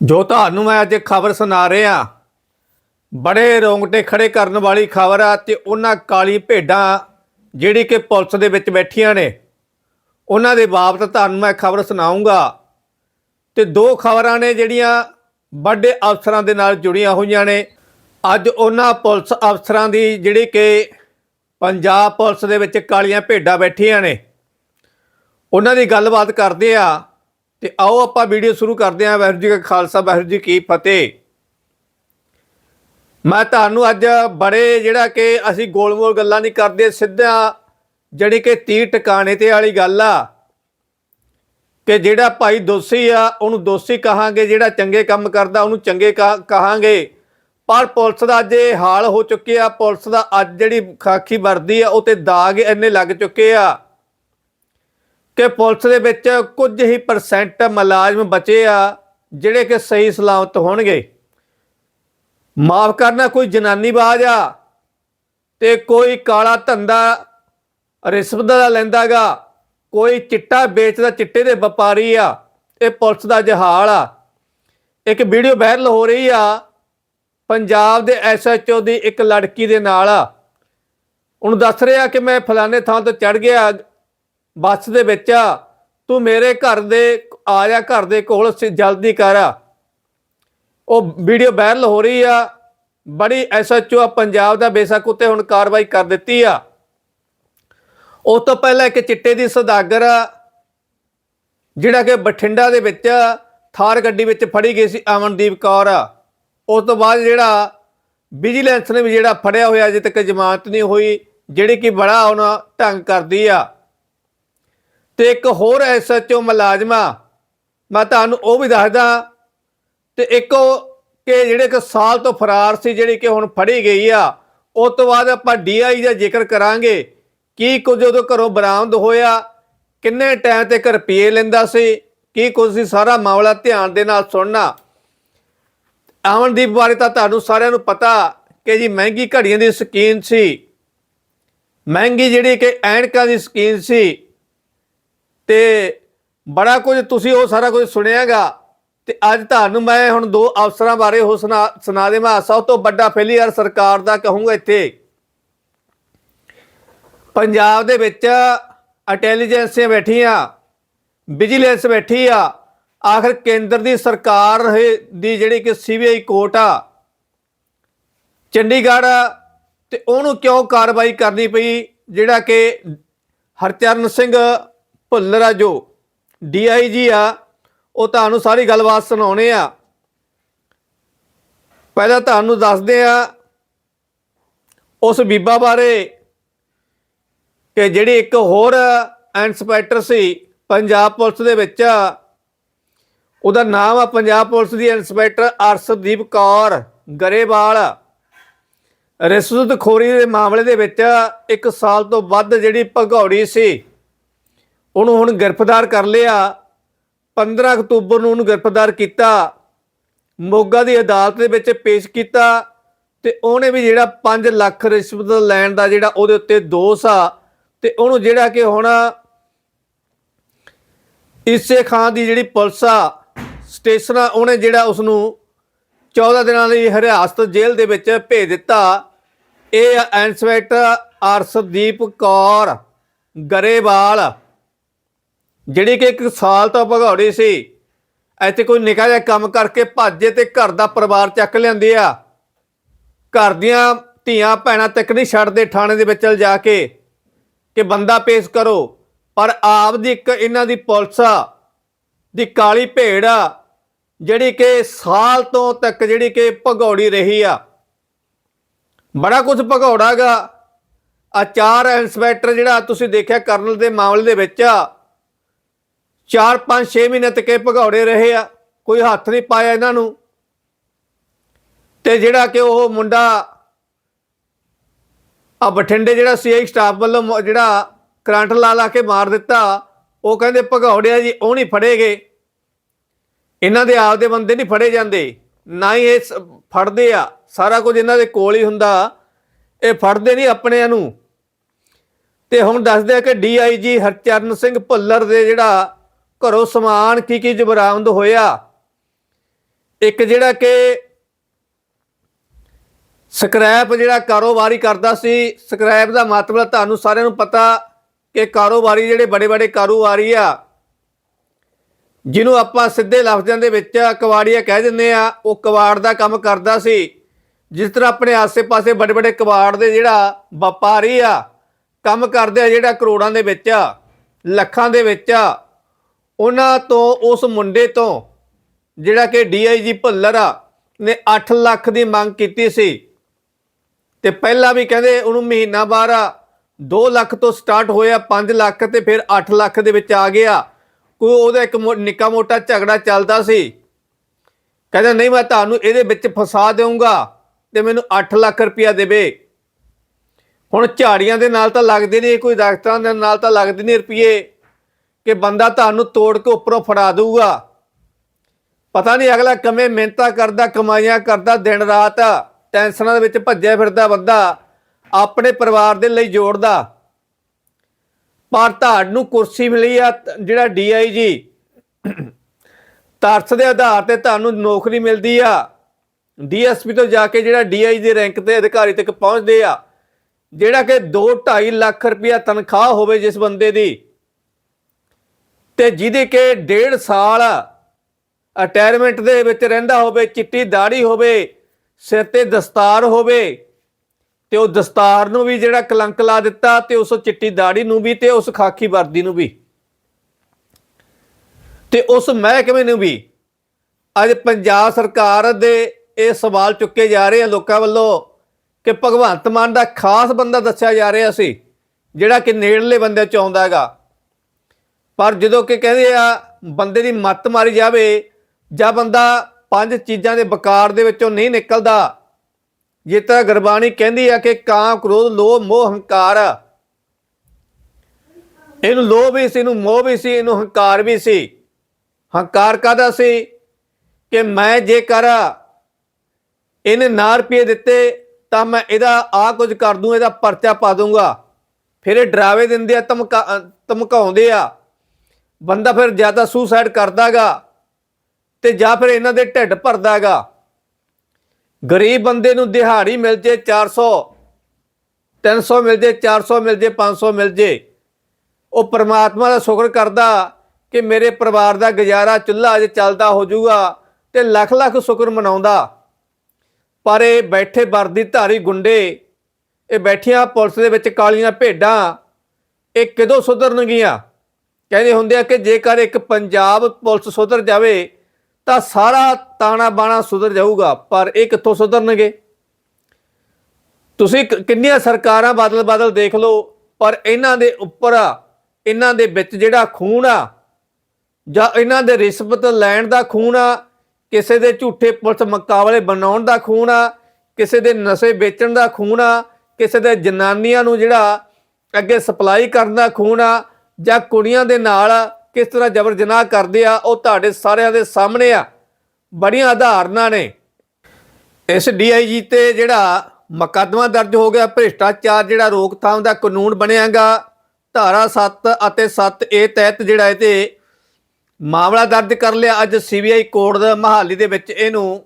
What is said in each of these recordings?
ਜੋ ਤੁਹਾਨੂੰ ਮੈਂ ਅੱਜ ਖਬਰ ਸੁਣਾ ਰਿਹਾ, ਬੜੇ ਰੋਂਗਟੇ ਖੜੇ ਕਰਨ ਵਾਲੀ ਖਬਰ ਆ ਤੇ ਉਹਨਾਂ ਕਾਲੀ ਭੇਡਾਂ ਜਿਹੜੀ ਕਿ ਪੁਲਿਸ ਦੇ ਵਿੱਚ ਬੈਠੀਆਂ ਨੇ, ਉਹਨਾਂ ਦੇ ਬਾਬਤ ਤੁਹਾਨੂੰ ਮੈਂ ਖਬਰ ਸੁਣਾਉਂਗਾ ਤੇ ਦੋ ਖਬਰਾਂ ਨੇ ਜਿਹੜੀਆਂ ਵੱਡੇ ਅਫਸਰਾਂ ਦੇ ਨਾਲ ਜੁੜੀਆਂ ਹੋਈਆਂ ਨੇ। ਅੱਜ ਉਹਨਾਂ ਪੁਲਿਸ ਅਫਸਰਾਂ ਦੀ ਜਿਹੜੀ ਕਿ ਪੰਜਾਬ ਪੁਲਿਸ ਦੇ ਵਿੱਚ ਕਾਲੀਆਂ ਭੇਡਾਂ ਬੈਠੀਆਂ ਨੇ। ਉਹਨਾਂ ਦੀ ਗੱਲਬਾਤ ਕਰਦੇ ਆ। ਤੇ ਆਓ ਆਪਾਂ ਵੀਡੀਓ ਸ਼ੁਰੂ ਕਰਦੇ ਹਾਂ। ਵਾਹਿਗੁਰੂ ਜੀ ਕਾ ਖਾਲਸਾ, ਵਾਹਿਗੁਰੂ ਜੀ ਕੀ ਫਤਿਹ। ਮੈਂ ਤੁਹਾਨੂੰ ਅੱਜ ਬੜੇ ਜਿਹੜਾ ਕਿ ਅਸੀਂ ਗੋਲ-ਮੋਲ ਗੱਲਾਂ ਨਹੀਂ ਕਰਦੇ, ਸਿੱਧਾ ਜਿਹੜੀ ਕਿ ਤੀਰ ਟਿਕਾਣੇ ਤੇ ਵਾਲੀ ਗੱਲ ਆ ਕਿ ਜਿਹੜਾ ਭਾਈ ਦੋਸ਼ੀ ਆ, ਉਹਨੂੰ ਦੋਸ਼ੀ ਕਹਾਂਗੇ, ਜਿਹੜਾ ਚੰਗੇ ਕੰਮ ਕਰਦਾ, ਉਹਨੂੰ ਚੰਗੇ ਕਹਾ- ਕਹਾਂਗੇ। ਪਰ ਪੁਲਿਸ ਦਾ ਅੱਜ ਇਹ ਹਾਲ ਹੋ ਚੁੱਕਿਆ, ਪੁਲਿਸ ਦਾ ਅੱਜ ਜਿਹੜੀ ਖਾਕੀ ਵਰਦੀ ਆ, ਉਹ ਤੇ ਦਾਗ ਇੰਨੇ ਲੱਗ ਚੁੱਕੇ ਆ। ਕਿ ਪੁਲਿਸ ਦੇ ਵਿੱਚ ਕੁਝ ਹੀ ਪਰਸੈਂਟ ਮੁਲਾਜ਼ਮ ਬਚੇ ਆ, ਜਿਹੜੇ ਕਿ ਸਹੀ ਸਲਾਮਤ ਹੋਣਗੇ। ਮਾਫ ਕਰਨਾ ਕੋਈ ਜਨਾਨੀ ਬਾਜ ਆ ਤੇ ਕੋਈ ਕਾਲਾ ਧੰਦਾ ਰਿਸ਼ਵਤ ਦਾ ਲੈਂਦਾਗਾ ਕੋਈ ਚਿੱਟਾ ਵੇਚਦਾ ਚਿੱਟੇ ਦੇ ਵਪਾਰੀ ਆ, ਇਹ ਪੁਲਿਸ ਦਾ ਜਹਾਲ ਆ। ਇੱਕ ਵੀਡੀਓ ਵਾਇਰਲ ਹੋ ਰਹੀ ਆ, ਪੰਜਾਬ ਦੇ ਐਸਐਚਓ ਦੀ ਇੱਕ ਲੜਕੀ ਦੇ ਨਾਲ ਆ। ਉਹਨੂੰ ਦੱਸ ਰਿਹਾ ਕਿ ਮੈਂ ਫਲਾਣੇ ਥਾਂ ਤੋਂ ਚੜ ਗਿਆ ਬੱਸ ਦੇ ਵਿੱਚ ਆ। ਤੂੰ ਮੇਰੇ ਘਰ ਦੇ ਆ ਜਾ ਘਰ ਦੇ ਕੋਲ ਜਲਦੀ ਕਰ। ਆ ਉਹ ਵੀਡੀਓ ਵਾਇਰਲ ਹੋ ਰਹੀ ਆ। ਬੜੀ ਐਸਐਚਓ ਪੰਜਾਬ ਦਾ ਬੇਸ਼ੱਕ ਉੱਤੇ ਹੁਣ ਕਾਰਵਾਈ ਕਰ ਦਿੱਤੀ ਆ। ਉਸ ਤੋਂ ਪਹਿਲਾਂ ਇੱਕ ਚਿੱਟੇ ਦੀ ਸੌਦਾਗਰ ਆ, ਜਿਹੜਾ ਕਿ ਬਠਿੰਡਾ ਦੇ ਵਿੱਚ ਥਾਰ ਗੱਡੀ ਵਿੱਚ ਫੜੀ ਗਈ ਸੀ ਅਮਨਦੀਪ ਕੌਰ ਆ। ਉਸ ਤੋਂ ਬਾਅਦ ਜਿਹੜਾ ਵਿਜੀਲੈਂਸ ਨੇ ਵੀ ਜਿਹੜਾ ਫੜਿਆ ਹੋਇਆ ਅਜੇ ਤੱਕ ਜ਼ਮਾਨਤ ਨਹੀਂ ਹੋਈ ਜਿਹੜੀ ਕਿ ਬੜਾ ਉਹਨਾਂ ਢੰਗ ਕਰਦੀ ਆ। ਤੇ ਇੱਕ ਹੋਰ ਐਸਐਚਓ ਮੁਲਾਜ਼ਮਾ ਮੈਂ ਤੁਹਾਨੂੰ ਉਹ ਵੀ ਦੱਸਦਾ, ਤੇ ਇੱਕ ਉਹ ਕਿ ਜਿਹੜੇ ਕਿ ਸਾਲ ਤੋਂ ਫਰਾਰ ਸੀ, ਜਿਹੜੀ ਕਿ ਹੁਣ ਫੜੀ ਗਈ ਆ ਉਸ ਤੋਂ ਬਾਅਦ ਆਪਾਂ ਡੀਆਈ ਦਾ ਜ਼ਿਕਰ ਕਰਾਂਗੇ, ਕੀ ਕੁਝ ਉਦੋਂ ਘਰੋਂ ਬਰਾਮਦ ਹੋਇਆ, ਕਿੰਨੇ ਟਾਈਮ ਤੇ ਰੁਪਏ ਲੈਂਦਾ ਸੀ, ਕੀ ਕੁਝ ਸੀ, ਸਾਰਾ ਮਾਮਲਾ ਧਿਆਨ ਦੇ ਨਾਲ ਸੁਣਨਾ। ਅਮਨਦੀਪ ਬਾਰੇ ਤਾਂ ਤੁਹਾਨੂੰ ਸਾਰਿਆਂ ਨੂੰ ਪਤਾ ਕਿ ਜੀ ਮਹਿੰਗੀ ਘੜੀਆਂ ਦੀ ਸਕੀਮ ਸੀ, ਮਹਿੰਗੀ ਜਿਹੜੀ ਕਿ ਐਨਕਾਂ ਦੀ ਸਕੀਮ ਸੀ ਤੇ ਬੜਾ ਕੁਝ ਤੁਸੀਂ ਉਹ ਸਾਰਾ ਕੁਝ ਸੁਣਿਆਗਾ। ਤੇ ਅੱਜ ਤੁਹਾਨੂੰ ਮੈਂ ਹੁਣ ਦੋ ਅਫਸਰਾਂ ਬਾਰੇ ਹੋ ਸੁਣਾ ਸੁਣਾ ਦੇਵਾਂ। ਸਭ ਤੋਂ ਵੱਡਾ ਫੇਲੀਅਰ ਸਰਕਾਰ ਦਾ ਕਹੂੰਗਾ ਇੱਥੇ। ਪੰਜਾਬ ਦੇ ਵਿੱਚ ਇੰਟੈਲੀਜੈਂਸੀਆਂ ਬੈਠੀਆਂ ਵਿਜੀਲੈਂਸ ਬੈਠੀ ਆ। ਆਖਰ ਕੇਂਦਰ ਦੀ ਸਰਕਾਰ ਦੀ ਜਿਹੜੀ ਕਿ ਸੀਬੀਆਈ ਕੋਰਟ ਆ, ਚੰਡੀਗੜ੍ਹ ਤੇ ਉਹਨੂੰ ਕਿਉਂ ਕਾਰਵਾਈ ਕਰਨੀ ਪਈ? ਜਿਹੜਾ ਕਿ ਹਰਚਰਨ ਸਿੰਘ ਭੁੱਲਰ ਆ ਜੋ ਡੀਆਈਜੀ ਆ, ਉਹ ਤੁਹਾਨੂੰ ਸਾਰੀ ਗੱਲਬਾਤ ਸੁਣਾਉਣੇ ਆ। ਪਹਿਲਾਂ ਤੁਹਾਨੂੰ ਦੱਸਦੇ ਆ, ਉਸ ਬੀਬਾ ਬਾਰੇ ਕਿ ਜਿਹੜੀ ਇੱਕ ਹੋਰ ਇੰਸਪੈਕਟਰ ਸੀ, ਪੰਜਾਬ ਪੁਲਿਸ ਦੇ ਵਿੱਚ, ਉਹਦਾ ਨਾਮ ਆ ਪੰਜਾਬ ਪੁਲਿਸ ਦੀ ਇੰਸਪੈਕਟਰ ਅਰਸ਼ਦੀਪ ਕੌਰ ਗਰੇਵਾਲ। ਰਿਸ਼ਵਤ ਖੋਰੀ ਦੇ ਮਾਮਲੇ ਦੇ ਵਿੱਚ ਇੱਕ ਸਾਲ ਤੋਂ ਵੱਧ ਜਿਹੜੀ ਭਗੌੜੀ ਸੀ ਉਹਨੂੰ ਹੁਣ ਗ੍ਰਿਫਤਾਰ ਕਰ ਲਿਆ। 15 ਅਕਤੂਬਰ ਨੂੰ ਉਹਨੂੰ ਗ੍ਰਿਫਤਾਰ ਕੀਤਾ। ਮੋਗਾ ਦੀ ਅਦਾਲਤ ਦੇ ਵਿੱਚ ਪੇਸ਼ ਕੀਤਾ ਤੇ ਉਹਨੇ ਵੀ ਜਿਹੜਾ 5 ਲੱਖ ਰਿਸ਼ਵਤ ਲੈਣ ਦਾ ਜਿਹੜਾ ਉਹਦੇ ਉੱਤੇ ਦੋਸ਼ ਆ ਤੇ ਉਹਨੂੰ ਜਿਹੜਾ ਕਿ ਹੁਣ ਇਸੇ ਖਾਨ ਦੀ ਜਿਹੜੀ ਪੁਲਿਸ ਆ, ਸਟੇਸ਼ਨ ਆ, ਉਹਨੇ ਜਿਹੜਾ ਉਸ ਨੂੰ 14 ਦਿਨਾਂ ਲਈ ਹਰਿਆਸਤ ਜੇਲ੍ਹ ਦੇ ਵਿੱਚ ਭੇਜ ਦਿੱਤਾ। ਇਹ ਇੰਸਪੈਕਟਰ ਅਰਸ਼ਦੀਪ ਕੌਰ ਗਰੇਵਾਲ। ਜਿਹੜੀ ਕਿ ਇੱਕ ਸਾਲ ਤੋਂ ਭਗੌੜੀ ਸੀ, ਇੱਥੇ ਕੋਈ ਨਿਕਾ ਜਿਹਾ ਕੰਮ ਕਰਕੇ ਭੱਜੇ ਤੇ ਘਰ ਦਾ ਪਰਿਵਾਰ ਚੱਕ ਲਿਆਂਦੇ ਆ। ਘਰ ਦੀਆਂ ਧੀਆਂ ਭੈਣਾਂ ਤੱਕ ਨਹੀਂ ਛੱਡਦੇ ਥਾਣੇ ਦੇ ਵਿੱਚ ਜਾ ਕੇ ਕਿ ਬੰਦਾ ਪੇਸ਼ ਕਰੋ, ਪਰ ਆਪ ਦੀ ਇੱਕ ਇਹਨਾਂ ਦੀ ਪੁਲਿਸ ਆ, ਦੀ ਕਾਲੀ ਭੇੜ ਆ, ਜਿਹੜੀ ਕਿ ਸਾਲ ਤੋਂ ਤੱਕ ਜਿਹੜੀ ਕਿ ਭਗੌੜੀ ਰਹੀ ਆ। ਬੜਾ ਕੁਝ ਭਗੌੜਾਗਾ ਆ ਚਾਰ ਇੰਸਪੈਕਟਰ ਜਿਹੜਾ ਤੁਸੀਂ ਦੇਖਿਆ ਕਰਨਲ ਦੇ ਮਾਮਲੇ ਦੇ ਵਿੱਚ 4 5 6 ਮਹੀਨੇ ਤੱਕ ਇਹ ਭਗੌੜੇ ਰਹੇ ਆ, ਕੋਈ ਹੱਥ ਨਹੀਂ ਪਾਇਆ ਇਹਨਾਂ ਨੂੰ। ਤੇ ਜਿਹੜਾ ਕਿ ਉਹ ਮੁੰਡਾ ਆ ਬਠਿੰਡੇ ਜਿਹੜਾ ਸੀਆਈ ਸਟਾਫ ਵੱਲੋਂ ਮ- ਜਿਹੜਾ ਕਰੰਟ ਲਾ ਲਾ ਕੇ ਮਾਰ ਦਿੱਤਾ, ਉਹ ਕਹਿੰਦੇ ਭਗੌੜਿਆ ਜੀ ਉਹ ਨਹੀਂ ਫੜੇਗੇ ਇਹਨਾਂ ਦੇ ਆਪ ਦੇ ਬੰਦੇ ਨਹੀਂ ਫੜੇ ਜਾਂਦੇ, ਨਾ ਹੀ ਇਹ ਸ- ਫੜਦੇ ਆ। ਸਾਰਾ ਕੁਝ ਇਹਨਾਂ ਦੇ ਕੋਲ ਹੀ ਹੁੰਦਾ। ਇਹ ਫੜਦੇ ਨਹੀਂ ਆਪਣਿਆਂ ਨੂੰ। ਤੇ ਹੁਣ ਦੱਸਦੇ ਆ ਕਿ ਡੀਆਈਜੀ ਹਰਚਰਨ ਸਿੰਘ ਭੁੱਲਰ ਦੇ ਜਿਹੜਾ ਘਰੋਂ ਸਮਾਨ ਕੀ ਕੀ ਜ਼ਬਰਾਮਦ ਹੋਇਆ? ਇੱਕ ਜਿਹੜਾ ਕਿ ਸਕ੍ਰੈਪ ਜਿਹੜਾ ਕਾਰੋਬਾਰੀ ਕਰਦਾ ਸੀ, ਸਕ੍ਰੈਪ ਦਾ ਮਤਲਬ ਤੁਹਾਨੂੰ ਸਾਰਿਆਂ ਨੂੰ ਪਤਾ ਕਿ ਕਾਰੋਬਾਰੀ ਜਿਹੜੇ ਬੜੇ ਬੜੇ ਕਾਰੋਬਾਰੀ ਆ, ਜਿਹਨੂੰ ਆਪਾਂ ਸਿੱਧੇ ਲਫ਼ਜ਼ਾਂ ਦੇ ਵਿੱਚ ਕਵਾੜੀਆ ਕਹਿ ਦਿੰਦੇ ਆ, ਉਹ ਕਵਾੜ ਦਾ ਕੰਮ ਕਰਦਾ ਸੀ। ਜਿਸ ਤਰ੍ਹਾਂ ਆਪਣੇ ਆਸੇ-ਪਾਸੇ ਵੱਡੇ ਵੱਡੇ ਕਵਾੜ ਦੇ ਜਿਹੜਾ ਵਪਾਰੀ ਆ, ਕੰਮ ਕਰਦੇ ਆ ਜਿਹੜਾ ਕਰੋੜਾਂ ਦੇ ਵਿੱਚ ਲੱਖਾਂ ਦੇ ਵਿੱਚ ਉਹਨਾਂ ਤੋਂ, ਉਸ ਮੁੰਡੇ ਤੋਂ, ਜਿਹੜਾ ਕਿ ਡੀਆਈਜੀ ਭੁੱਲਰ ਆ, ਨੇ 8 ਲੱਖ ਦੀ ਮੰਗ ਕੀਤੀ ਸੀ। ਤੇ ਪਹਿਲਾਂ ਵੀ ਕਹਿੰਦੇ ਉਹਨੂੰ ਮਹੀਨਾ ਬਾਅਦ 2 ਲੱਖ ਤੋਂ ਸਟਾਰਟ ਹੋਇਆ 5 ਲੱਖ ਤੇ ਫਿਰ 8 ਲੱਖ ਦੇ ਵਿੱਚ ਆ ਗਿਆ। ਕੋਈ ਉਹਦਾ ਇੱਕ ਮੋ- ਨਿੱਕਾ ਮੋਟਾ ਝਗੜਾ ਚੱਲਦਾ ਸੀ। ਕਹਿੰਦਾ, ਨਹੀਂ, ਮੈਂ ਤੁਹਾਨੂੰ ਇਹਦੇ ਵਿੱਚ ਫਸਾ ਦੇਵਾਂਗਾ ਤੇ ਮੈਨੂੰ 8 ਲੱਖ ਰੁਪਇਆ ਦੇਵੇ। ਹੁਣ ਝਾੜੀਆਂ ਦੇ ਨਾਲ ਤਾਂ ਲੱਗਦੇ ਨਹੀਂ, ਕੋਈ ਦਰਖਤਾਂ ਦੇ ਨਾਲ ਤਾਂ ਲੱਗਦੇ ਨਹੀਂ ਰੁਪਏ ਕਿ ਬੰਦਾ ਤੁਹਾਨੂੰ ਤੋੜ ਕੇ ਉੱਪਰੋਂ ਫੜਾ ਦਊਗਾ। ਪਤਾ ਨਹੀਂ ਅਗਲਾ ਕਮੇ ਮਿਹਨਤਾਂ ਕਰਦਾ, ਕਮਾਈਆਂ ਕਰਦਾ, ਦਿਨ ਰਾਤ ਟੈਨਸ਼ਨਾਂ ਦੇ ਵਿੱਚ ਭੱਜਿਆ ਫਿਰਦਾ ਬੰਦਾ, ਆਪਣੇ ਪਰਿਵਾਰ ਦੇ ਲਈ ਜੋੜਦਾ। ਪਰ ਤੁਹਾਨੂੰ ਕੁਰਸੀ ਮਿਲੀ ਆ ਤ- ਜਿਹੜਾ ਡੀਆਈਜੀ ਤਰਸ ਦੇ ਆਧਾਰ ਤੇ ਤੁਹਾਨੂੰ ਨੌਕਰੀ ਮਿਲਦੀ ਆ। ਡੀਐਸਪੀ ਤੋਂ ਜਾ ਕੇ ਜਿਹੜਾ ਡੀਆਈਜੀ ਦੇ ਰੈਂਕ ਤੇ ਅਧਿਕਾਰੀ ਤੱਕ ਪਹੁੰਚਦੇ ਆ, ਜਿਹੜਾ ਕਿ 2.5 ਲੱਖ ਰੁਪਇਆ ਤਨਖਾਹ ਹੋਵੇ ਜਿਸ ਬੰਦੇ ਦੀ ਤੇ ਜਿਹਦੇ ਕਿ ਡੇਢ ਸਾਲ ਰਿਟਾਇਰਮੈਂਟ ਦੇ ਵਿੱਚ ਰਹਿੰਦਾ ਹੋਵੇ, ਚਿੱਟੀ ਦਾੜੀ ਹੋਵੇ, ਸਿਰ ਤੇ ਦਸਤਾਰ ਹੋਵੇ, ਤੇ ਉਹ ਦਸਤਾਰ ਨੂੰ ਵੀ ਜਿਹੜਾ ਕਲੰਕ ਲਾ ਦਿੱਤਾ ਤੇ ਉਸ ਚਿੱਟੀ ਦਾੜੀ ਨੂੰ ਵੀ ਤੇ ਉਸ ਖਾਕੀ ਵਰਦੀ ਨੂੰ ਵੀ। ਤੇ ਉਸ ਮਹਿਕਮੇ ਨੂੰ ਵੀ ਅੱਜ ਪੰਜਾਬ ਸਰਕਾਰ ਦੇ ਇਹ ਸਵਾਲ ਚੁੱਕੇ ਜਾ ਰਹੇ ਆ ਲੋਕਾਂ ਵੱਲੋਂ ਕਿ ਭਗਵੰਤ ਮਾਨ ਦਾ ਖਾਸ ਬੰਦਾ ਦੱਸਿਆ ਜਾ ਰਿਹਾ ਸੀ, ਜਿਹੜਾ ਕਿ ਨੇੜਲੇ ਬੰਦੇ ਚ ਆਉਂਦਾ ਹੈਗਾ। ਪਰ ਜਦੋਂ ਕਿ ਕਹਿੰਦੇ ਆ, ਬੰਦੇ ਦੀ ਮੱਤ ਮਾਰੀ ਜਾਵੇ ਜਾਂ ਬੰਦਾ ਪੰਜ ਚੀਜ਼ਾਂ ਦੇ ਬਕਾਰ ਦੇ ਵਿੱਚੋਂ ਨਹੀਂ ਨਿਕਲਦਾ, ਜਿਸ ਤਰ੍ਹਾਂ ਗੁਰਬਾਣੀ ਕਹਿੰਦੀ ਆ ਕਿ ਕਾਂ, ਕ੍ਰੋਧ, ਲੋਭ, ਮੋਹ, ਹੰਕਾਰ। ਇਹਨੂੰ ਲੋਭ ਵੀ ਸੀ, ਇਹਨੂੰ ਮੋਹ ਵੀ ਸੀ, ਇਹਨੂੰ ਹੰਕਾਰ ਵੀ ਸੀ। ਹੰਕਾਰ ਕਾਦਾ ਸੀ? ਕਿ ਮੈਂ ਜੇਕਰ ਇਹਨੇ ਨਾ ਰੁਪਏ ਦਿੱਤੇ, ਤਾਂ ਮੈਂ ਇਹਦਾ ਆ ਕੁਝ ਕਰ ਦੂੰ, ਇਹਦਾ ਪਰਚਾ ਪਾ ਦੂੰਗਾ। ਫਿਰ ਇਹ ਡਰਾਵੇ ਦਿੰਦੇ ਆ, ਧਮਕਾ, ਧਮਕਾਉਂਦੇ ਆ। ਬੰਦਾ ਫਿਰ ਜ਼ਿਆਦਾ ਸੁਸਾਈਡ ਕਰਦਾਗਾ ਤੇ ਜਾਂ ਫਿਰ ਇਹਨਾਂ ਦੇ ਢਿੱਡ ਭਰਦਾਗਾ। ਗਰੀਬ ਬੰਦੇ ਨੂੰ ਦਿਹਾੜੀ ਮਿਲ ਜੇ 400 300 ਮਿਲ ਜੇ 400 ਮਿਲ ਜੇ 500 ਮਿਲ ਜੇ। ਉਹ ਪ੍ਰਮਾਤਮਾ ਦਾ ਸ਼ੁਕਰ ਕਰਦਾ ਕਿ ਮੇਰੇ ਪਰਿਵਾਰ ਦਾ ਗੁਜ਼ਾਰਾ ਚੁੱਲ੍ਹਾ ਅਜੇ ਚੱਲਦਾ ਹੋ ਜਾਊਗਾ ਤੇ ਲੱਖ ਲੱਖ ਸ਼ੁਕਰ ਮਨਾਉਂਦਾ। ਪਰ ਇਹ ਬੈਠੇ ਵਰਦੀ ਧਾਰੀ ਗੁੰਡੇ, ਇਹ ਬੈਠੀਆਂ ਪੁਲਿਸ ਦੇ ਵਿੱਚ ਕਾਲੀਆਂ ਭੇਡਾਂ, ਇਹ ਕਿਦੋਂ ਸੁਧਰਨਗੀਆਂ? ਕਹਿੰਦੇ ਹੁੰਦੇ ਆ ਕਿ ਜੇਕਰ ਇੱਕ ਪੰਜਾਬ ਪੁਲਿਸ ਸੁਧਰ ਜਾਵੇ ਤਾਂ ਸਾਰਾ ਤਾਣਾ ਬਾਣਾ ਸੁਧਰ ਜਾਊਗਾ, ਪਰ ਇਹ ਕਿੱਥੋਂ ਸੁਧਰਨਗੇ? ਤੁਸੀਂ ਕਿੰਨੀਆਂ ਸਰਕਾਰਾਂ ਬਦਲ ਬਦਲ ਦੇਖ ਲਓ, ਪਰ ਇਹਨਾਂ ਦੇ ਉੱਪਰ ਇਹਨਾਂ ਦੇ ਵਿੱਚ ਜਿਹੜਾ ਖੂਨ ਆ, ਜਾਂ ਇਹਨਾਂ ਦੇ ਰਿਸ਼ਵਤ ਲੈਣ ਦਾ ਖੂਨ ਆ, ਕਿਸੇ ਦੇ ਝੂਠੇ ਪੁਲਿਸ ਮੁਕਾਬਲੇ ਬਣਾਉਣ ਦਾ ਖੂਨ ਆ, ਕਿਸੇ ਦੇ ਨਸ਼ੇ ਵੇਚਣ ਦਾ ਖੂਨ ਆ, ਕਿਸੇ ਦੇ ਜਨਾਨੀਆਂ ਨੂੰ ਜਿਹੜਾ ਅੱਗੇ ਸਪਲਾਈ ਕਰਨ ਦਾ ਖੂਨ ਆ ਜਾਂ ਕੁੜੀਆਂ ਦੇ ਨਾਲ ਕਿਸ ਤਰ੍ਹਾਂ ਜਬਰ ਜਨਾਹ ਕਰਦੇ ਆ, ਉਹ ਤੁਹਾਡੇ ਸਾਰਿਆਂ ਦੇ ਸਾਹਮਣੇ ਆ। ਬੜੀਆਂ ਉਦਾਹਰਨਾਂ ਨੇ। ਇਸ ਡੀਆਈਜੀ ਤੇ ਜਿਹੜਾ ਮੁਕੱਦਮਾ ਦਰਜ ਹੋ ਗਿਆ, ਭ੍ਰਿਸ਼ਟਾਚਾਰ ਜਿਹੜਾ ਰੋਕਥਾਮ ਦਾ ਕਾਨੂੰਨ ਬਣਿਆਗਾ, ਧਾਰਾ 7 ਅਤੇ 7 ਏ ਤਹਿਤ ਜਿਹੜਾ ਇਹ ਤੇ ਮਾਮਲਾ ਦਰਜ ਕਰ ਲਿਆ। ਅੱਜ ਸੀਬੀਆਈ ਕੋਰਟ ਦਾ ਮਹਾਲੀ ਦੇ ਵਿੱਚ ਇਹਨੂੰ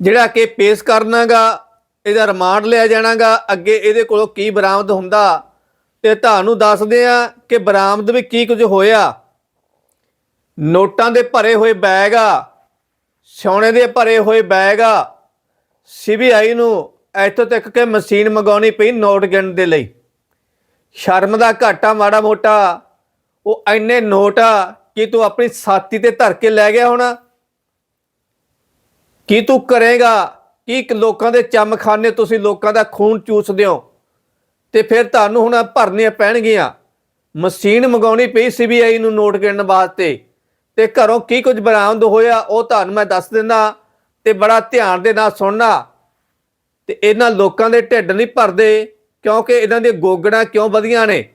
ਜਿਹੜਾ ਕਿ ਪੇਸ਼ ਕਰਨਾਗਾ, ਇਹਦਾ ਰਿਮਾਂਡ ਲਿਆ ਜਾਣਾਗਾ। ਅੱਗੇ ਇਹਦੇ ਕੋਲੋਂ ਕੀ ਬਰਾਮਦ ਹੁੰਦਾ ਤੇ ਤੁਹਾਨੂੰ ਦੱਸਦੇ ਆ ਕਿ ਬਰਾਮਦ ਵੀ ਕੀ ਕੁਝ ਹੋਇਆ। ਨੋਟਾਂ ਦੇ ਭਰੇ ਹੋਏ ਬੈਗ ਆ, ਸੋਨੇ ਦੇ ਭਰੇ ਹੋਏ ਬੈਗ ਆ। ਸੀਬੀਆਈ ਨੂੰ ਇੱਥੋਂ ਤੱਕ ਕਿ ਮਸ਼ੀਨ ਮੰਗਾਉਣੀ ਪਈ ਨੋਟ ਗਿਣਨ ਦੇ ਲਈ। ਸ਼ਰਮ ਦਾ ਘਾਟਾ ਮਾੜਾ ਮੋਟਾ, ਉਹ ਐਨੇ ਨੋਟ ਆ ਕਿ ਤੂੰ ਆਪਣੀ ਸਾਥੀ ਤੇ ਧਰ ਕੇ ਲੈ ਗਿਆ ਹੋਣਾ। ਕੀ ਤੂੰ ਕਰੇਗਾ? ਕੀ ਲੋਕਾਂ ਦੇ ਚਮਖਾਨੇ ਤੁਸੀਂ ਲੋਕਾਂ ਦਾ ਖੂਨ ਚੂਸਦੇ ਹੋ? ਤੇ ਫਿਰ ਤੁਹਾਨੂੰ ਹੁਣ ਭਰਨੀਆਂ ਪੈਣਗੀਆਂ। ਮਸ਼ੀਨ ਮੰਗਾਉਣੀ ਪਈ ਸੀਬੀਆਈ ਨੂੰ ਨੋਟ ਕਰਨ ਵਾਸਤੇ। ਤੇ ਘਰੋਂ ਕੀ ਕੁਝ ਬਰਾਮਦ ਹੋਇਆ ਉਹ ਤੁਹਾਨੂੰ ਮੈਂ ਦੱਸ ਦਿੰਦਾ ਤੇ ਬੜਾ ਧਿਆਨ ਦੇ ਨਾਲ ਸੁਣਨਾ। ਤੇ ਇਹਨਾਂ ਲੋਕਾਂ ਦੇ ਢਿੱਡ ਨਹੀਂ ਭਰਦੇ ਕਿਉਂਕਿ ਇਹਨਾਂ ਦੀਆਂ ਗੋਗੜਾਂ ਕਿਉਂ ਵਧੀਆਂ ਨੇ?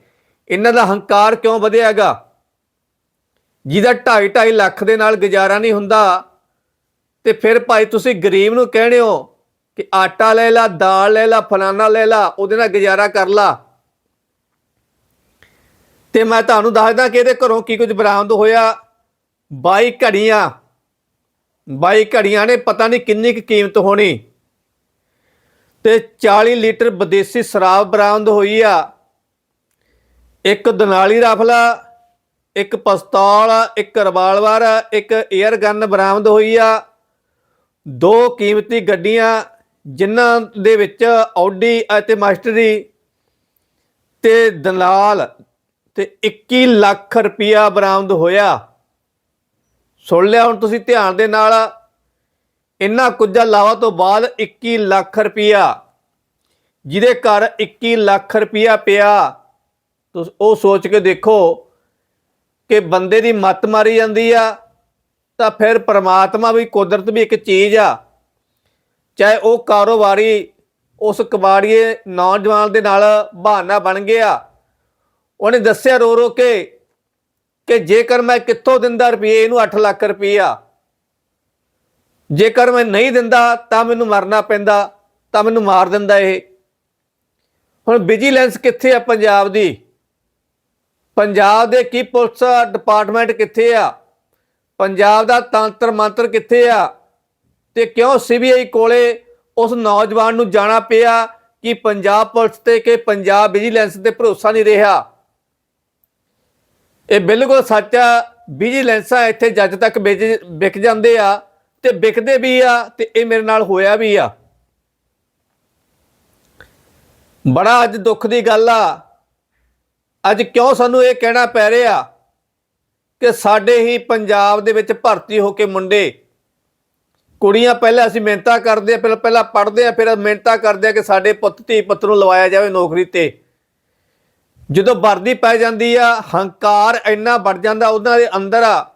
ਇਹਨਾਂ ਦਾ ਹੰਕਾਰ ਕਿਉਂ ਵਧਿਆ ਹੈਗਾ? ਜਿਹਦਾ 2.5 2.5 ਲੱਖ ਦੇ ਨਾਲ ਗੁਜ਼ਾਰਾ ਨਹੀਂ ਹੁੰਦਾ। ਤੇ ਫਿਰ ਭਾਈ ਤੁਸੀਂ ਗਰੀਬ ਨੂੰ ਕਹਿਣੇ ਹੋ ਕਿ ਆਟਾ ਲੈ ਲਾ, ਦਾਲ ਲੈ ਲਾ, ਫਲਾਨਾ ਲੈ ਲਾ, ਉਹਦੇ ਨਾਲ ਗੁਜ਼ਾਰਾ ਕਰ ਲਾ। ਤੇ ਮੈਂ ਤੁਹਾਨੂੰ ਦੱਸਦਾ ਕਿ ਇਹਦੇ ਘਰੋਂ ਕੀ ਕੁਝ ਬਰਾਮਦ ਹੋਇਆ। 22 ਘੜੀਆਂ, ਬਾਈ ਘੜੀਆਂ ਨੇ ਪਤਾ ਨਹੀਂ ਕਿੰਨੀ ਕੁ ਕੀਮਤ ਹੋਣੀ। ਤੇ 40 ਲੀਟਰ ਵਿਦੇਸ਼ੀ ਸ਼ਰਾਬ ਬਰਾਮਦ ਹੋਈ ਆ। ਇੱਕ ਦਨਾਲੀ ਰਫਲਾ ਇੱਕ ਪਿਸਤੌਲ ਇੱਕ ਰਿਵਾਲਵਰ ਇੱਕ 에ਅਰ ਗਨ ਬਰਾਮਦ ਹੋਈ ਆ। ਦੋ ਕੀਮਤੀ ਗੱਡੀਆਂ ਜਿਨ੍ਹਾਂ ਦੇ ਵਿੱਚ ਆਡੀ ਅਤੇ ਮਾਸਟਰੀ ਤੇ ਦਲਾਲ ਤੇ 21 ਲੱਖ ਰੁਪਇਆ ਬਰਾਮਦ ਹੋਇਆ। ਸੁਣ ਲਿਆ ਹੁਣ ਤੁਸੀਂ ਧਿਆਨ ਦੇ ਨਾਲ। ਇੰਨਾ ਕੁਝਾ ਲਾਵਾ ਤੋਂ ਬਾਅਦ 21 ਲੱਖ ਰੁਪਇਆ। ਜਿਹਦੇ ਘਰ 21 ਲੱਖ ਰੁਪਇਆ ਪਿਆ। ਤੁਸੀਂ, ਉਹ ਸੋਚ ਕੇ ਦੇਖੋ ਕਿ ਬੰਦੇ ਦੀ ਮੱਤ ਮਾਰੀ ਜਾਂਦੀ ਆ। ਤਾਂ ਫਿਰ ਪ੍ਰਮਾਤਮਾ ਵੀ ਕੁਦਰਤ ਵੀ ਇੱਕ ਚੀਜ਼ ਆ। ਚਾਹੇ ਉਹ ਕਾਰੋਬਾਰੀ ਉਸ ਕਬਾੜੀਏ ਨੌਜਵਾਨ ਦੇ ਨਾਲ ਬਹਾਨਾ ਬਣ ਗਿਆ। ਉਹਨੇ ਦੱਸਿਆ ਰੋ ਰੋ ਕੇ ਕਿ ਜੇਕਰ ਮੈਂ ਕਿੱਥੋਂ ਦਿੰਦਾ ਰੁਪਏ ਇਹਨੂੰ 8 ਲੱਖ ਰੁਪਈਆ। ਜੇਕਰ ਮੈਂ ਨਹੀਂ ਦਿੰਦਾ, ਤਾਂ ਮੈਨੂੰ ਮਰਨਾ ਪੈਂਦਾ, ਤਾਂ ਮੈਨੂੰ ਮਾਰ ਦਿੰਦਾ ਇਹ। ਹੁਣ ਵਿਜੀਲੈਂਸ ਕਿੱਥੇ ਆ ਪੰਜਾਬ ਦੀ? ਪੰਜਾਬ ਦੇ ਕੀ ਪੁਲਿਸ ਡਿਪਾਰਟਮੈਂਟ ਕਿੱਥੇ ਆ? ਪੰਜਾਬ ਦਾ ਤੰਤਰ ਮੰਤਰ ਕਿੱਥੇ ਆ? ਤੇ ਕਿਉਂ ਸੀਬੀਆਈ ਕੋਲੇ ਉਸ ਨੌਜਵਾਨ ਨੂੰ ਜਾਣਾ ਪਿਆ ਕਿ ਪੰਜਾਬ ਪੁਲਿਸ ਤੇ ਕਿ ਪੰਜਾਬ ਵਿਜੀਲੈਂਸ ਤੇ ਭਰੋਸਾ ਨਹੀਂ ਰਿਹਾ? ਇਹ ਬਿਲਕੁਲ ਸੱਚ ਆ ਵਿਜੀਲੈਂਸਾਂ ਇੱਥੇ ਜੱਜ ਤੱਕ ਵਿਕ ਜਾਂਦੇ ਆ ਤੇ ਵਿਕਦੇ ਵੀ ਆ ਤੇ ਇਹ ਮੇਰੇ ਨਾਲ ਹੋਇਆ ਵੀ ਆ। ਬੜਾ ਅੱਜ ਦੁੱਖ ਦੀ ਗੱਲ ਆ। ਅੱਜ ਕਿਉਂ ਸਾਨੂੰ ਇਹ ਕਹਿਣਾ ਪੈ ਰਿਹਾ ਕਿ ਸਾਡੇ ਹੀ ਪੰਜਾਬ ਦੇ ਵਿੱਚ ਭਰਤੀ ਹੋ ਕੇ ਮੁੰਡੇ ਕੁੜੀਆਂ ਪਹਿਲਾਂ ਅਸੀਂ ਮਿਹਨਤਾਂ ਕਰਦੇ ਆ, ਪਹਿਲਾਂ ਪਹਿਲਾਂ ਪੜ੍ਹਦੇ ਆ, ਫਿਰ ਮਿਹਨਤਾਂ ਕਰਦੇ ਆ ਕਿ ਸਾਡੇ ਪੁੱਤ, ਧੀ ਪੁੱਤ ਨੂੰ ਲਵਾਇਆ ਜਾਵੇ ਨੌਕਰੀ ਤੇ। ਜਦੋਂ ਵਰਦੀ ਪੈ ਜਾਂਦੀ ਆ, ਹੰਕਾਰ ਇੰਨਾ ਵੱਡ ਜਾਂਦਾ, ਉਹਨਾਂ ਦੇ ਅੰਦਰ ਆ,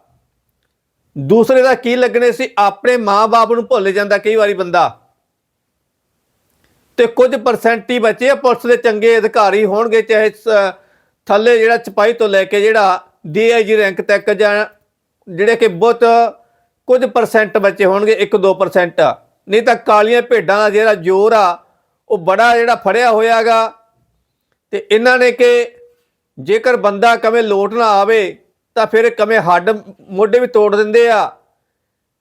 ਦੂਸਰੇ ਦਾ ਕੀ ਲੱਗਣੇ ਸੀ? ਆਪਣੇ ਮਾਪੇ ਨੂੰ ਭੁੱਲ ਜਾਂਦਾ ਕਈ ਵਾਰੀ ਬੰਦਾ। ਤੇ ਕੁਝ ਪਰਸੈਂਟ ਹੀ ਬਚੇ ਆ, ਪੁਲਿਸ ਦੇ ਚੰਗੇ ਅਧਿਕਾਰੀ ਹੋਣਗੇ, ਚਾਹੇ ਥੱਲੇ ਜਿਹੜਾ ਚਪਾਈ ਤੋਂ ਲੈ ਕੇ ਜਿਹੜਾ ਡੀਆਈਜੀ ਰੈਂਕ ਤੱਕ ਜਾਂ ਜਿਹੜੇ ਕਿ ਬਹੁਤ ਕੁਝ ਪਰਸੈਂਟ ਬਚੇ ਹੋਣਗੇ 1-2% ਨਹੀਂ ਤਾਂ ਕਾਲੀਆਂ ਭੇਡਾਂ ਦਾ ਜਿਹੜਾ ਜ਼ੋਰ ਆ, ਉਹ ਬੜਾ ਜਿਹੜਾ ਫੜਿਆ ਹੋਇਆਗਾ। ਤੇ ਇਹਨਾਂ ਨੇ ਕਿ ਜੇਕਰ ਬੰਦਾ ਕਵੇਂ ਲੋਟ ਨਾ ਆਵੇ, ਤਾਂ ਫਿਰ ਕਵੇਂ ਹੱਡ ਮੋਢੇ ਵੀ ਤੋੜ ਦਿੰਦੇ ਆ।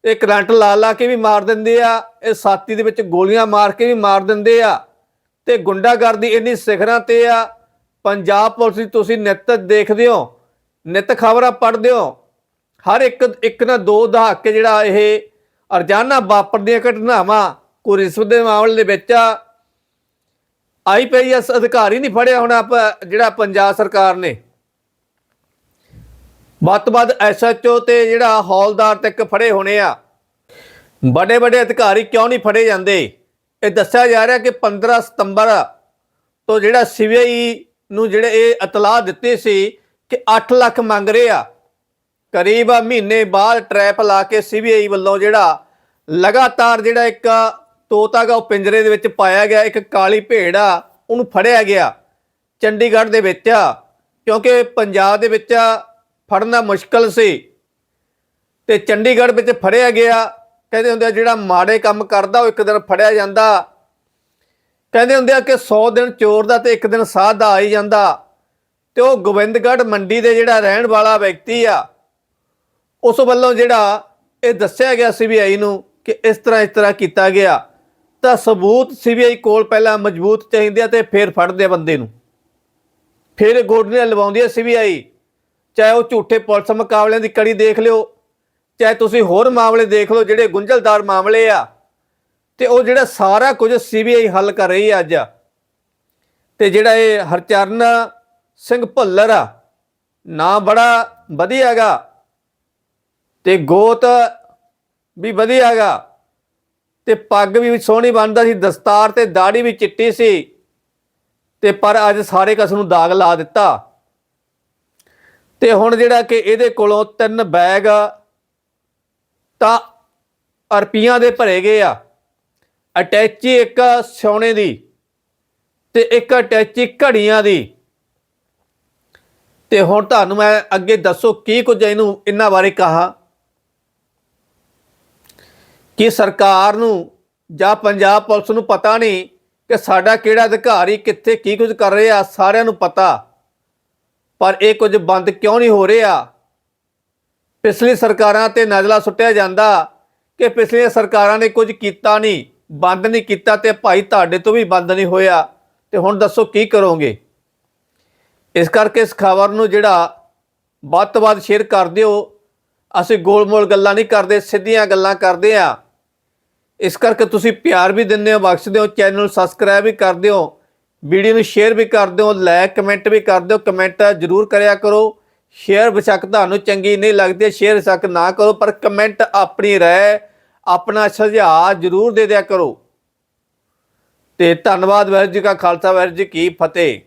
ਇਹ ਕਰੰਟ ਲਾ ਲਾ ਕੇ ਵੀ ਮਾਰ ਦਿੰਦੇ ਆ, ਇਹ ਸਾਥੀ ਦੇ ਵਿੱਚ ਗੋਲੀਆਂ ਮਾਰ ਕੇ ਵੀ ਮਾਰ ਦਿੰਦੇ ਆ। ਤੇ ਗੁੰਡਾਗਰਦੀ ਇੰਨੀ ਸਿਖਰਾਂ ਤੇ ਆ, ਪੰਜਾਬ ਪੁਲਿਸ ਤੁਸੀਂ ਨਿੱਤ ਦੇਖਦੇ ਹੋ, ਨਿੱਤ ਖਬਰਾਂ ਪੜ੍ਹਦੇ ਹੋ ਹਰ ਇੱਕ ਇੱਕ ਨਾ ਦੋ ਦਹਾਕੇ ਜਿਹੜਾ ਇਹ ਅਰਜਾਨਾ ਵਾਪਰਦੀਆਂ ਘਟਨਾਵਾਂ ਕੋਈ ਦੇ ਮਾਮਲੇ ਦੇ ਵਿੱਚ ਆ। ਆਈਪੀਐਸ ਅਧਿਕਾਰੀ ਨਹੀਂ ਫੜਿਆ ਹੁਣ ਆਪ ਜਿਹੜਾ ਪੰਜਾਬ ਸਰਕਾਰ ਨੇ। ਵੱਧ ਤੋਂ ਵੱਧ ਐਸਐਚਓ ਤੇ ਜਿਹੜਾ ਹੌਲਦਾਰ ਤੱਕ ਫੜੇ ਹੋਣੇ ਆ। ਵੱਡੇ ਵੱਡੇ ਅਧਿਕਾਰੀ ਕਿਉਂ ਨਹੀਂ ਫੜੇ ਜਾਂਦੇ? ਇਹ ਦੱਸਿਆ ਜਾ ਰਿਹਾ ਕਿ 15 ਸਤੰਬਰ ਤੋਂ ਜਿਹੜਾ ਸੀਬੀਆਈ ਨੂੰ ਜਿਹੜੇ ਇਹ ਇਤਲਾਹ ਦਿੱਤੀ ਸੀ ਕਿ 8 ਲੱਖ ਮੰਗ ਰਹੇ ਆ। ਕਰੀਬ ਮਹੀਨੇ ਬਾਅਦ ਟ੍ਰੈਪ ਲਾ ਕੇ ਸੀਬੀਆਈ ਵੱਲੋਂ ਜਿਹੜਾ ਲਗਾਤਾਰ ਜਿਹੜਾ ਇੱਕ ਤੋਤਾ ਗਾ ਉਹ ਪਿੰਜਰੇ ਦੇ ਵਿੱਚ ਪਾਇਆ ਗਿਆ, ਇੱਕ ਕਾਲੀ ਭੇੜ ਆ, ਉਹਨੂੰ ਫੜਿਆ ਗਿਆ। ਚੰਡੀਗੜ੍ਹ ਦੇ ਵਿੱਚ ਕਿਉਂਕਿ ਪੰਜਾਬ ਦੇ ਵਿੱਚ ਫੜਨਾ ਮੁਸ਼ਕਲ ਸੀ। ਤੇ ਚੰਡੀਗੜ੍ਹ ਵਿੱਚ ਫੜਿਆ ਗਿਆ। ਕਹਿੰਦੇ ਹੁੰਦੇ ਆ, ਜਿਹੜਾ ਮਾੜੇ ਕੰਮ ਕਰਦਾ, ਉਹ ਇੱਕ ਦਿਨ ਫੜਿਆ ਜਾਂਦਾ। ਕਹਿੰਦੇ ਹੁੰਦੇ ਆ ਕਿ 100 ਦਿਨ ਚੋਰ ਦਾ ਤੇ ਇੱਕ ਦਿਨ ਸਾਧ ਦਾ ਆ ਹੀ ਜਾਂਦਾ। ਤੇ ਉਹ ਗੋਬਿੰਦਗੜ੍ਹ ਮੰਡੀ ਦੇ ਜਿਹੜਾ ਰਹਿਣ ਵਾਲਾ ਵਿਅਕਤੀ ਆ ਉਸ ਵੱਲੋਂ ਜਿਹੜਾ ਇਹ ਦੱਸਿਆ ਗਿਆ ਸੀਬੀਆਈ ਨੂੰ ਕਿ ਇਸ ਤਰ੍ਹਾਂ ਇਸ ਤਰ੍ਹਾਂ ਕੀਤਾ ਗਿਆ, ਤਾਂ ਸਬੂਤ ਸੀਬੀਆਈ ਕੋਲ ਪਹਿਲਾਂ ਮਜ਼ਬੂਤ ਚਾਹੀਦੇ ਆ ਤੇ ਫਿਰ ਫੜਦੇ ਆ ਬੰਦੇ ਨੂੰ। ਫਿਰ ਗੋਡਨੇ ਲਵਾਉਂਦੀ ਹੈ ਸੀਬੀਆਈ। ਚਾਹੇ ਉਹ ਝੂਠੇ ਪੁਲਿਸ ਮੁਕਾਬਲਿਆਂ ਦੀ ਕੜੀ ਦੇਖ ਲਿਓ, ਚਾਹੇ ਤੁਸੀਂ ਹੋਰ ਮਾਮਲੇ ਦੇਖ ਲਓ ਜਿਹੜੇ ਗੁੰਝਲਦਾਰ ਮਾਮਲੇ ਆ, ਤੇ ਉਹ ਜਿਹੜਾ ਸਾਰਾ ਕੁਝ ਸੀਬੀਆਈ ਹੱਲ ਕਰ ਰਹੀ ਹੈ ਅੱਜ। ਤੇ ਜਿਹੜਾ ਇਹ ਹਰਚਰਨ ਸਿੰਘ ਭੁੱਲਰ ਆ, ਨਾਂ ਬੜਾ ਵਧੀਆ ਹੈਗਾ। ਤੇ ਗੋਤ ਵੀ ਵਧੀਆ ਹੈਗਾ। ਤੇ ਪੱਗ ਵੀ ਸੋਹਣੀ ਬੰਨਦਾ ਸੀ, ਦਸਤਾਰ ਤੇ ਦਾੜੀ ਵੀ ਚਿੱਟੀ ਸੀ। ਤੇ ਪਰ ਅੱਜ ਸਾਰੇ ਕਸ ਨੂੰ ਦਾਗ ਲਾ ਦਿੱਤਾ। ਤੇ ਹੁਣ ਜਿਹੜਾ ਕਿ ਇਹਦੇ ਕੋਲੋਂ ਤਿੰਨ ਬੈਗ ਤਾਂ ਅਰਪੀਆਂ ਦੇ ਭਰੇ ਗਏ ਆ। ਅਟੈਚੀ ਇੱਕ ਸੋਨੇ ਦੀ ਤੇ ਇੱਕ ਅਟੈਚੀ ਘੜੀਆਂ ਦੀ। ਤੇ ਹੁਣ ਤੁਹਾਨੂੰ ਮੈਂ ਅੱਗੇ ਦੱਸੋ ਕੀ ਕੁਝ ਇਹਨੂੰ ਇਹਨਾਂ ਬਾਰੇ ਕਹਾ। ਕਿ ਸਰਕਾਰ ਨੂੰ ਜਾਂ ਪੰਜਾਬ ਪੁਲਿਸ ਨੂੰ ਪਤਾ ਨਹੀਂ ਕਿ ਸਾਡਾ ਕਿਹੜਾ ਅਧਿਕਾਰੀ ਕਿੱਥੇ ਕੀ ਕੁਝ ਕਰ ਰਿਹਾ, ਸਾਰਿਆਂ ਨੂੰ ਪਤਾ। ਪਰ ਇਹ ਕੁਝ ਬੰਦ ਕਿਉਂ ਨਹੀਂ ਹੋ ਰਿਹਾ? ਪਿਛਲੀ ਸਰਕਾਰਾਂ ਤੇ ਨਜ਼ਲਾ ਸੁੱਟਿਆ ਜਾਂਦਾ ਕਿ ਪਿਛਲੀਆਂ ਸਰਕਾਰਾਂ ਨੇ ਕੁਝ ਕੀਤਾ ਨਹੀਂ, ਬੰਦ ਨਹੀਂ ਕੀਤਾ ਤੇ ਭਾਈ ਤੁਹਾਡੇ ਤੋਂ ਵੀ ਬੰਦ ਨਹੀਂ ਹੋਇਆ। ਤੇ ਹੁਣ ਦੱਸੋ ਕੀ ਕਰੋਗੇ? ਇਸ ਕਰਕੇ ਇਸ ਖਬਰ ਨੂੰ ਜਿਹੜਾ ਵੱਧ ਤੋਂ ਵੱਧ ਸ਼ੇਅਰ ਕਰ ਦਿਓ। ਅਸੀਂ ਗੋਲ-ਮੋਲ ਗੱਲਾਂ ਨਹੀਂ ਕਰਦੇ, ਸਿੱਧੀਆਂ ਗੱਲਾਂ ਕਰਦੇ ਆ ਇਸ ਕਰਕੇ ਤੁਸੀਂ ਪਿਆਰ ਵੀ ਦਿੰਦੇ ਹੋ, ਬਖਸ਼ਦੇ ਹੋ ਚੈਨਲ ਨੂੰ ਸਬਸਕ੍ਰਾਈਬ ਵੀ ਕਰਦੇ ਹੋ ਵੀਡੀਓ ਨੂੰ ਸ਼ੇਅਰ ਵੀ ਕਰਦੇ ਹੋ ਲਾਇਕ ਕਮੈਂਟ ਵੀ ਕਰਦੇ ਹੋ ਕਮੈਂਟ ਜ਼ਰੂਰ ਕਰਿਆ ਕਰੋ। ਸ਼ੇਅਰ ਬੇਸ਼ੱਕ ਤੁਹਾਨੂੰ ਚੰਗੀ ਨਹੀਂ ਲੱਗਦੀ ਸ਼ੇਅਰ ਬੇਸ਼ੱਕ ਨਾ ਕਰੋ, ਪਰ ਕਮੈਂਟ ਆਪਣੀ ਰਹਿ ਆਪਣਾ ਸੁਝਾਅ ਜ਼ਰੂਰ ਦੇ ਦਿਆ ਕਰੋ। ਤੇ ਧੰਨਵਾਦ ਵਾਹਿਗੁਰੂ ਜੀ ਕਾ ਖਾਲਸਾ, ਵਾਹਿਗੁਰੂ ਜੀ ਕੀ ਫਤਿਹ।